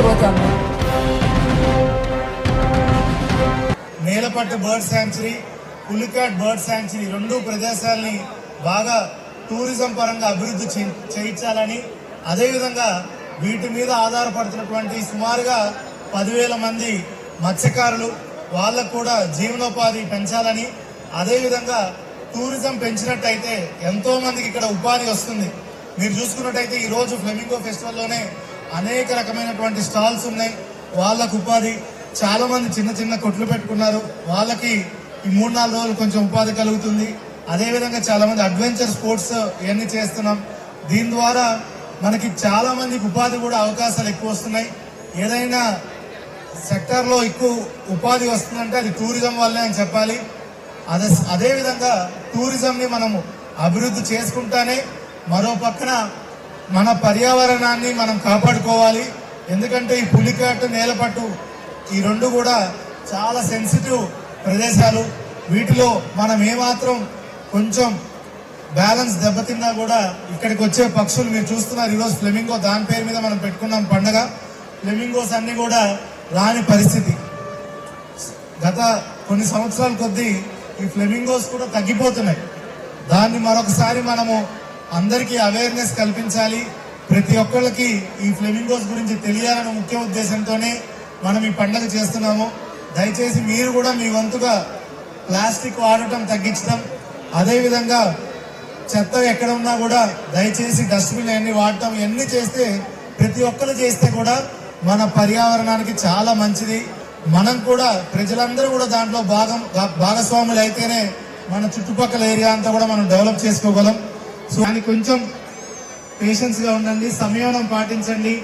పోతాము Nelapattu bird sanctuary Pulicat bird sanctuary రెండు ప్రదేశాలని బాగా టూరిజం పరంగా అభివృద్ధి చేయించాలని అదేవిధంగా వీటి మీద ఆధారపడుతున్నటువంటి సుమారుగా పదివేల మంది మత్స్యకారులు వాళ్ళకు కూడా జీవనోపాధి పెంచాలని అదేవిధంగా టూరిజం పెంచినట్టయితే ఎంతోమందికి ఇక్కడ ఉపాధి వస్తుంది. మీరు చూసుకున్నట్టయితే ఈరోజు ఫ్లెమింగో ఫెస్టివల్లోనే అనేక రకమైనటువంటి స్టాల్స్ ఉన్నాయి. వాళ్ళకు ఉపాధి. చాలా మంది చిన్న చిన్న కొట్లు పెట్టుకున్నారు. వాళ్ళకి ఈ మూడు నాలుగు రోజులు కొంచెం ఉపాధి కలుగుతుంది. అదేవిధంగా చాలా మంది అడ్వెంచర్ స్పోర్ట్స్ ఇవన్నీ చేస్తున్నాం. దీని ద్వారా మనకి చాలా మందికి ఉపాధి కూడా అవకాశాలు ఎక్కువ వస్తున్నాయి. ఏదైనా సెక్టార్లో ఎక్కువ ఉపాధి వస్తుందంటే అది టూరిజం వల్లే అని చెప్పాలి. అదే అదేవిధంగా టూరిజంని మనము అభివృద్ధి చేసుకుంటానే మరో పక్కన మన పర్యావరణాన్ని మనం కాపాడుకోవాలి. ఎందుకంటే ఈ పులికాటు నేలపట్టు ఈ రెండు కూడా చాలా సెన్సిటివ్ ప్రదేశాలు. వీటిలో మనం ఏమాత్రం కొంచెం బ్యాలెన్స్ దెబ్బతిన్నా కూడా ఇక్కడికి వచ్చే పక్షులు మీరు చూస్తున్నారు. ఈరోజు ఫ్లెమింగో దాని పేరు మీద మనం పెట్టుకున్నాం పండగ. ఫ్లెమింగోస్ అన్ని కూడా రాని పరిస్థితి. గత కొన్ని సంవత్సరాల కొద్దీ ఈ ఫ్లెమింగోస్ కూడా తగ్గిపోతున్నాయి. దాన్ని మరొకసారి మనము అందరికీ అవేర్నెస్ కల్పించాలి. ప్రతి ఒక్కళ్ళకి ఈ ఫ్లెమింగోస్ గురించి తెలియాలన్న ముఖ్య ఉద్దేశంతోనే మనం ఈ పండగ చేస్తున్నాము. దయచేసి మీరు కూడా మీ వంతుగా ప్లాస్టిక్ వాడటం తగ్గించడం అదేవిధంగా చెత్త ఎక్కడ ఉన్నా కూడా దయచేసి డస్ట్బిన్ అన్ని వాడటం ఇవన్నీ చేస్తే ప్రతి ఒక్కరు చేస్తే కూడా మన పర్యావరణానికి చాలా మంచిది. మనం కూడా ప్రజలందరూ కూడా దాంట్లో భాగం భాగస్వాములు అయితేనే మన చుట్టుపక్కల ఏరియా అంతా కూడా మనం డెవలప్ చేసుకోగలం. దానికి కొంచెం పేషెన్స్గా ఉండండి సంయమనం పాటించండి.